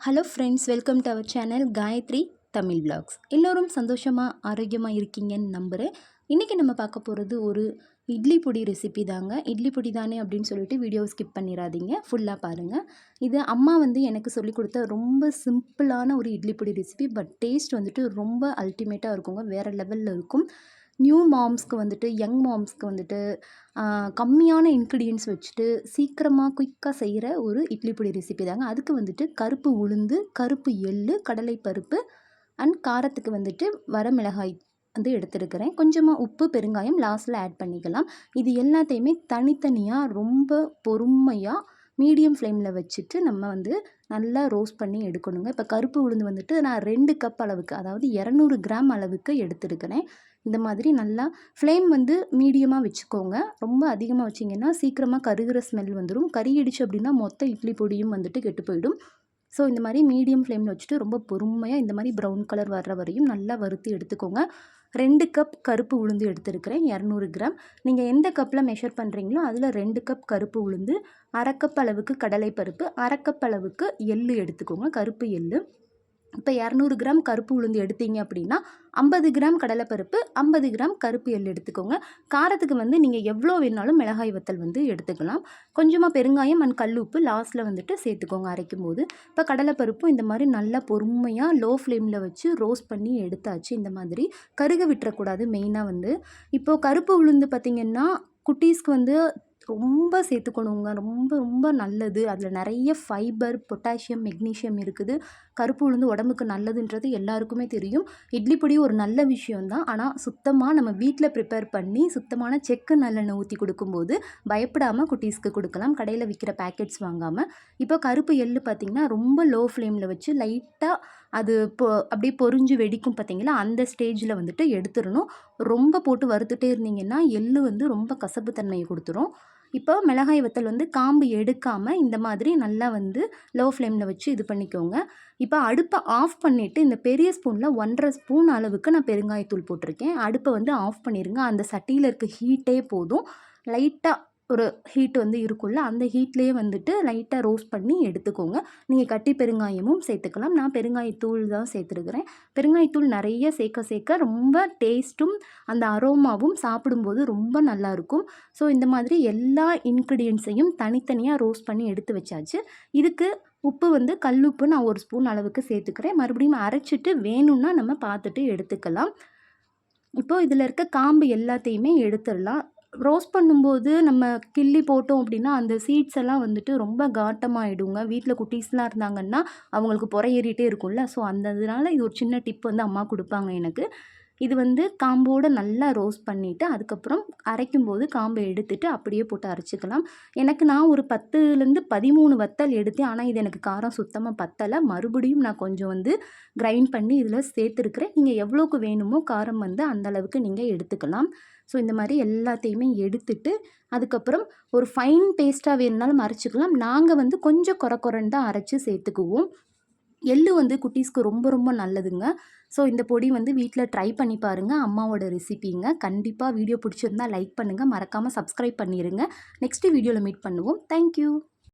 Hello friends welcome to our channel Gayathri Tamil blogs எல்லோரும் சந்தோஷமாக ஆரோக்கியமாக இருக்கீங்கன்னு நம்புகிறேன் இன்றைக்கி நம்ம பார்க்க போகிறது ஒரு இட்லி பொடி ரெசிபி தாங்க. இட்லி பொடி தானே அப்படின்னு சொல்லிட்டு வீடியோ ஸ்கிப் பண்ணிடாதீங்க. ஃபுல்லாக பாருங்கள் இது அம்மா வந்து எனக்கு சொல்லி கொடுத்த ரொம்ப சிம்பிளான ஒரு இட்லி பொடி ரெசிபி பட் டேஸ்ட் வந்துட்டு ரொம்ப அல்டிமேட்டாக இருக்குங்க. வேறு லெவலில் இருக்கும். நியூ மாம்ஸ்க்கு வந்துட்டு யங் மாம்ஸ்க்கு வந்துட்டு கம்மியான இன்க்ரீடியன்ஸ் வச்சுட்டு சீக்கிரமாக குயிக்காக செய்கிற ஒரு இட்லி பொடி ரெசிபி தாங்க. அதுக்கு வந்துட்டு கருப்பு உளுந்து கருப்பு எள்ளு கடலைப்பருப்பு அண்ட் காரத்துக்கு வந்துட்டு வரமிளகாய் வந்து எடுத்துருக்கிறேன். கொஞ்சமாக உப்பு பெருங்காயம் லாஸ்ட்டில் ஆட் பண்ணிக்கலாம். இது எல்லாத்தையுமே தனித்தனியாக ரொம்ப பொறுமையாக மீடியம் ஃப்ளேமில் வச்சுட்டு நம்ம வந்து நல்லா ரோஸ்ட் பண்ணி எடுக்கணுங்க. இப்போ கருப்பு உளுந்து வந்துட்டு நான் ரெண்டு கப் அளவுக்கு அதாவது இரநூறு கிராம் அளவுக்கு எடுத்துருக்கிறேன். இந்த மாதிரி நல்லா ஃப்ளேம் வந்து மீடியமாக வச்சுக்கோங்க. ரொம்ப அதிகமாக வச்சிங்கன்னா சீக்கிரமாக கருகிற ஸ்மெல் வந்துடும் கறி அடிச்சு அப்படின்னா மொத்த இட்லி பொடியும் வந்துட்டு கெட்டு போயிடும். ஸோ இந்த மாதிரி மீடியம் ஃப்ளேமில் வச்சுட்டு ரொம்ப பொறுமையாக இந்த மாதிரி ப்ரௌன் கலர் வர்ற வரையும் நல்லா வறுத்து எடுத்துக்கோங்க. ரெண்டு கப் கருப்பு உளுந்து எடுத்துருக்கிறேன் இரநூறு கிராம். நீங்கள் எந்த கப்பில் மெஷர் பண்ணுறீங்களோ அதில் ரெண்டு கப் கருப்பு உளுந்து அரைக்கப் அளவுக்கு கடலைப்பருப்பு அரை கப் அளவுக்கு எள்ளு எடுத்துக்கோங்க கருப்பு எள்ளு. இப்போ இரநூறு கிராம் கருப்பு உளுந்து எடுத்தீங்க அப்படின்னா ஐம்பது கிராம் கடலைப்பருப்பு ஐம்பது கிராம் கருப்பு எள் எடுத்துக்கோங்க. காரத்துக்கு வந்து நீங்கள் எவ்வளோ வேணாலும் மிளகாய் வத்தல் வந்து எடுத்துக்கலாம். கொஞ்சமாக பெருங்காயம் அண்ட் கல் உப்பு லாஸ்ட்டில் வந்துட்டு சேர்த்துக்கோங்க அரைக்கும் போது இப்போ கடலைப்பருப்பும் இந்த மாதிரி நல்லா பொறுமையாக லோ ஃப்ளேமில் வச்சு ரோஸ்ட் பண்ணி எடுத்தாச்சு இந்த மாதிரி. கருக விட்டுறக்கூடாது மெயினாக வந்து. இப்போது கருப்பு உளுந்து பார்த்திங்கன்னா குட்டீஸ்க்கு வந்து ரொம்ப சேர்த்துக்கணுங்க. ரொம்ப ரொம்ப நல்லது. அதில் நிறைய ஃபைபர் பொட்டாசியம் மெக்னீஷியம் இருக்குது. கருப்பு உளுந்து உடம்புக்கு நல்லதுன்றது எல்லாருக்குமே தெரியும். இட்லி பொடி ஒரு நல்ல விஷயம்தான். ஆனால் சுத்தமாக நம்ம வீட்டில் ப்ரிப்பேர் பண்ணி சுத்தமான செக்கு நல்லெண்ணெய் ஊற்றி கொடுக்கும்போது பயப்படாமல் குட்டீஸ்க்கு கொடுக்கலாம். கடையில் விற்கிற பேக்கெட்ஸ் வாங்காமல் இப்போ கருப்பு எள்ளு பார்த்திங்கன்னா ரொம்ப லோ ஃப்ளேமில் வச்சு லைட்டாக அது பொ அப்படியே பொரிஞ்சு வெடிக்கும் பார்த்தீங்களா அந்த ஸ்டேஜில் வந்துட்டு எடுத்துடணும். ரொம்ப போட்டு வறுத்துட்டே இருந்தீங்கன்னா எள்ளு வந்து ரொம்ப கசப்பு தன்மையை கொடுத்துரும். இப்போ மிளகாய் வத்தல் வந்து காம்பு எடுக்காமல் இந்த மாதிரி நல்லா வந்து லோ ஃப்ளேமில் வச்சு இது பண்ணிக்கோங்க. இப்போ அடுப்பை ஆஃப் பண்ணிவிட்டு இந்த பெரிய ஸ்பூனில் ஒன்றரை ஸ்பூன் அளவுக்கு நான் பெருங்காயத்தூள் போட்டிருக்கேன். அடுப்பை வந்து ஆஃப் பண்ணிடுங்க அந்த சட்டியில் இருக்க ஹீட்டே போதும். லைட்டாக ஒரு ஹீட் வந்து இருக்குல்ல அந்த ஹீட்லேயே வந்துட்டு லைட்டாக ரோஸ்ட் பண்ணி எடுத்துக்கோங்க. நீங்கள் கட்டி பெருங்காயமும் சேர்த்துக்கலாம். நான் பெருங்காயத்தூள் தான் சேர்த்துருக்குறேன். பெருங்காயத்தூள் நிறைய சேர்க்க சேர்க்க ரொம்ப டேஸ்ட்டும் அந்த அரோமாவும் சாப்பிடும்போது ரொம்ப நல்லாயிருக்கும் ஸோ இந்த மாதிரி எல்லா இன்க்ரீடியன்ஸையும் தனித்தனியாக ரோஸ்ட் பண்ணி எடுத்து வச்சாச்சு. இதுக்கு உப்பு வந்து கல்லுப்பு நான் ஒரு ஸ்பூன் அளவுக்கு சேர்த்துக்கிறேன். மறுபடியும் அரைச்சிட்டு வேணும்னா நம்ம பார்த்துட்டு எடுத்துக்கலாம். இப்போது இதில் இருக்க காம்பு எல்லாத்தையுமே எடுத்துடலாம். ரோஸ்ட் பண்ணும்போது நம்ம கிள்ளி போட்டோம் அப்படின்னா அந்த சீட்ஸ் எல்லாம் வந்துட்டு ரொம்ப காட்டமாகிடுங்க வீட்டில் குட்டீஸ்லாம் இருந்தாங்கன்னா அவங்களுக்கு புற ஏறிட்டே இருக்கும்ல. ஸோ அந்த இதனால் இது ஒரு சின்ன டிப் வந்து அம்மா கொடுப்பாங்க எனக்கு. இது வந்து காம்போடு நல்லா ரோஸ்ட் பண்ணிவிட்டு அதுக்கப்புறம் அரைக்கும்போது காம்பை எடுத்துட்டு அப்படியே போட்டு அரைச்சிக்கலாம். எனக்கு நான் ஒரு பத்துலேருந்து பதிமூணு வத்தல் எடுத்தேன். ஆனால் இது எனக்கு காரம் சுத்தமாக பத்தலை. மறுபடியும் நான் கொஞ்சம் வந்து கிரைண்ட் பண்ணி இதில் சேர்த்துருக்குறேன். நீங்கள் எவ்வளோக்கு வேணுமோ காரம் வந்து அந்தளவுக்கு நீங்கள் எடுத்துக்கலாம். ஸோ இந்த மாதிரி எல்லாத்தையுமே எடுத்துட்டு அதுக்கப்புறம் ஒரு ஃபைன் பேஸ்ட்டாக வேணுனாலும் அரைச்சிக்கலாம். நாங்கள் வந்து கொஞ்சம் குறை குறைன்னு தான் அரைச்சி சேர்த்துக்குவோம். எள்ளு வந்து குட்டீஸ்க்கு ரொம்ப ரொம்ப நல்லதுங்க. ஸோ இந்த பொடி வந்து வீட்டில் ட்ரை பண்ணி பாருங்கள் அம்மாவோட ரெசிபிங்க கண்டிப்பாக வீடியோ பிடிச்சிருந்தா லைக் பண்ணுங்கள் மறக்காமல் சப்ஸ்கிரைப் பண்ணிடுங்க நெக்ஸ்ட்டு வீடியோவில் மீட் பண்ணுவோம். தேங்க்யூ